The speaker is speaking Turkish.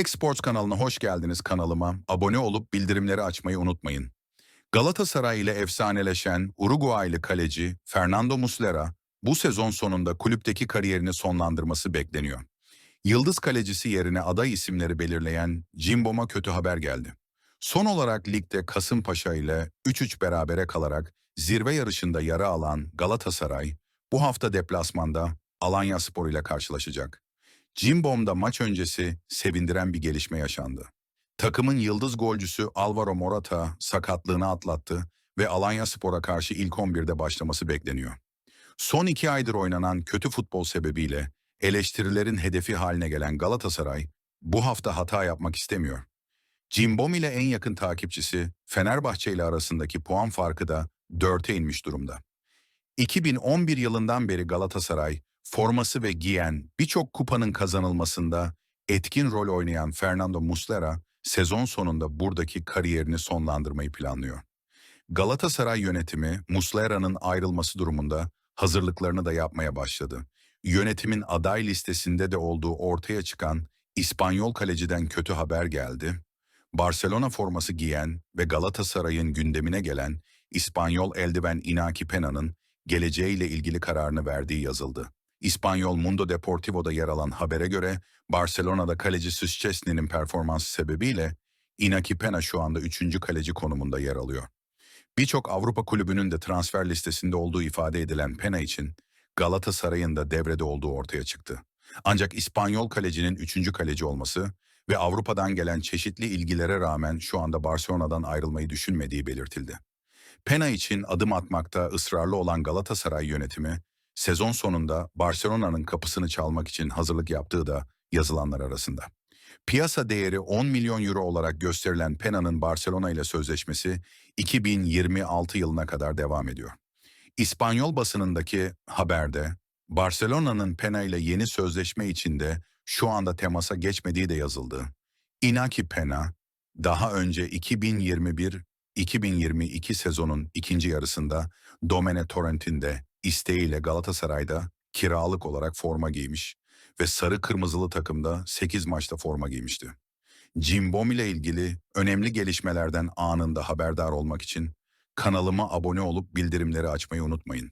Tek Sports kanalına hoş geldiniz kanalıma. Abone olup bildirimleri açmayı unutmayın. Galatasaray ile efsaneleşen Uruguaylı kaleci Fernando Muslera bu sezon sonunda kulüpteki kariyerini sonlandırması bekleniyor. Yıldız kalecisi yerine aday isimleri belirleyen Cimbom'a kötü haber geldi. Son olarak ligde Kasımpaşa ile 3-3 berabere kalarak zirve yarışında yara alan Galatasaray bu hafta deplasmanda Alanya Spor ile karşılaşacak. Cimbom'da maç öncesi sevindiren bir gelişme yaşandı. Takımın yıldız golcüsü Alvaro Morata sakatlığını atlattı ve Alanya Spor'a karşı ilk 11'de başlaması bekleniyor. Son iki aydır oynanan kötü futbol sebebiyle eleştirilerin hedefi haline gelen Galatasaray bu hafta hata yapmak istemiyor. Cimbom ile en yakın takipçisi Fenerbahçe ile arasındaki puan farkı da 4'e inmiş durumda. 2011 yılından beri Galatasaray forması ve giyen birçok kupanın kazanılmasında etkin rol oynayan Fernando Muslera sezon sonunda buradaki kariyerini sonlandırmayı planlıyor. Galatasaray yönetimi Muslera'nın ayrılması durumunda hazırlıklarını da yapmaya başladı. Yönetimin aday listesinde de olduğu ortaya çıkan İspanyol kaleciden kötü haber geldi. Barcelona forması giyen ve Galatasaray'ın gündemine gelen İspanyol eldiven Inaki Pena'nın geleceğiyle ilgili kararını verdiği yazıldı. İspanyol Mundo Deportivo'da yer alan habere göre Barcelona'da kaleci Süsçesni'nin performansı sebebiyle Inaki Pena şu anda 3. kaleci konumunda yer alıyor. Birçok Avrupa kulübünün de transfer listesinde olduğu ifade edilen Pena için Galatasaray'ın da devrede olduğu ortaya çıktı. Ancak İspanyol kalecinin 3. kaleci olması ve Avrupa'dan gelen çeşitli ilgilere rağmen şu anda Barcelona'dan ayrılmayı düşünmediği belirtildi. Pena için adım atmakta ısrarlı olan Galatasaray yönetimi, sezon sonunda Barcelona'nın kapısını çalmak için hazırlık yaptığı da yazılanlar arasında. Piyasa değeri 10 milyon euro olarak gösterilen Pena'nın Barcelona ile sözleşmesi 2026 yılına kadar devam ediyor. İspanyol basınındaki haberde Barcelona'nın Pena ile yeni sözleşme içinde şu anda temasa geçmediği de yazıldı. Inaki Pena, daha önce 2021-2022 sezonun ikinci yarısında Domene Torrent'inde isteğiyle Galatasaray'da kiralık olarak forma giymiş ve sarı kırmızılı takımda 8 maçta forma giymişti. Cimbom ile ilgili önemli gelişmelerden anında haberdar olmak için kanalıma abone olup bildirimleri açmayı unutmayın.